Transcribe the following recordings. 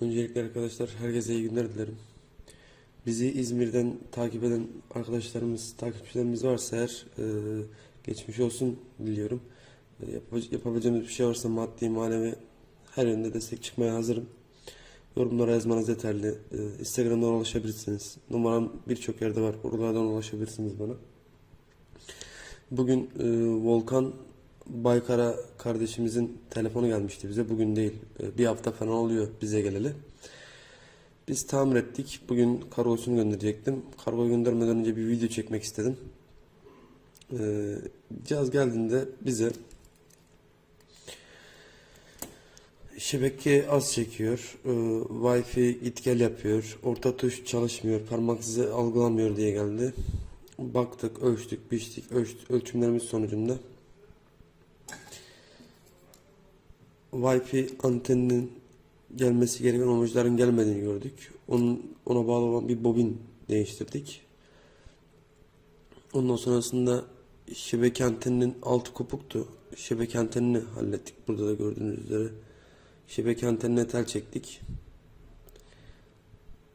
Öncelikle arkadaşlar herkese iyi günler dilerim. Bizi İzmir'den takip eden arkadaşlarımız, takipçilerimiz varsa eğer e, geçmiş olsun diliyorum. E, yap- yapabileceğimiz bir şey varsa maddi, manevi her yönde destek çıkmaya hazırım. Yorumlara yazmanız yeterli. E, Instagram'dan ulaşabilirsiniz. Numaram birçok yerde var. Oralardan ulaşabilirsiniz bana. Bugün e, Volkan Baykara kardeşimizin telefonu gelmişti bize. Bugün değil. e, bir hafta falan oluyor bize geleli. Biz tamir ettik. Bugün kargosunu gönderecektim. Kargo göndermeden önce bir video çekmek istedim. E, cihaz geldiğinde bize şebeke az çekiyor. E, Wi-Fi git gel yapıyor. Orta tuş çalışmıyor. Parmak izi algılamıyor diye geldi. Baktık, ölçtük, biçtik, ölç- ölçümlerimiz sonucunda Wi-Fi anteninin gelmesi gereken amacların gelmediğini gördük. Onun, ona bağlı olan bir bobin değiştirdik. Ondan sonrasında şebeke anteninin altı kopuktu. Şebeke antenini hallettik. Burada da gördüğünüz üzere. Şebeke antenine tel çektik.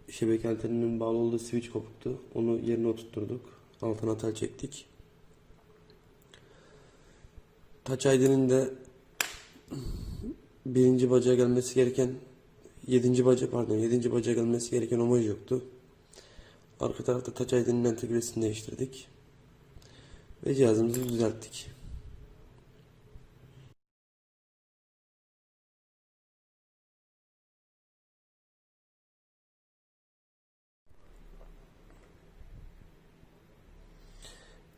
Şebeke anteninin bağlı olduğu switch kopuktu. Onu yerine oturtturduk. Altına tel çektik. Touch ID'nin de birinci bacağa gelmesi gereken yedinci baca pardon yedinci bacağa gelmesi gereken omaj yoktu. Arka tarafta Touch ID'nin entegresini değiştirdik. Ve cihazımızı düzelttik.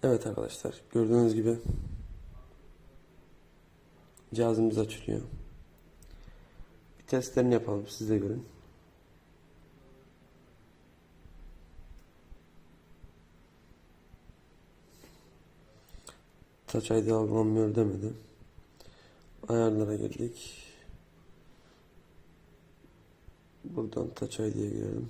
Evet arkadaşlar gördüğünüz gibi cihazımız açılıyor. Testlerini yapalım siz de görün. Touch ID algılanmıyor demedi. Ayarlara girdik. Buradan Touch ID'ye girelim.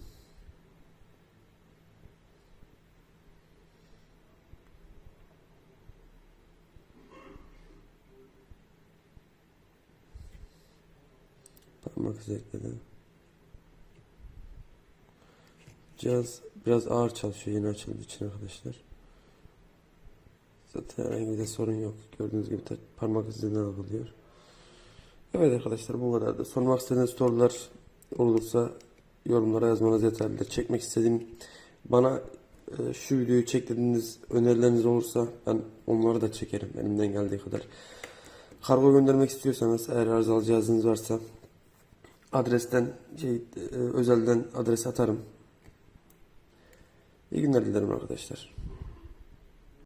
Parmak izi ekledi. Cihaz biraz ağır çalışıyor yeni açıldığı için arkadaşlar. Zaten herhangi bir sorun yok. Gördüğünüz gibi parmak izinden algılıyor. Evet arkadaşlar bu kadar da. Sormak istediğiniz sorular olursa yorumlara yazmanız yeterlidir. Çekmek istediğim bana e, şu videoyu çek önerileriniz olursa ben onları da çekerim elimden geldiği kadar. Kargo göndermek istiyorsanız eğer arızalı cihazınız varsa adresten şey e, özelden adres atarım. İyi günler dilerim arkadaşlar.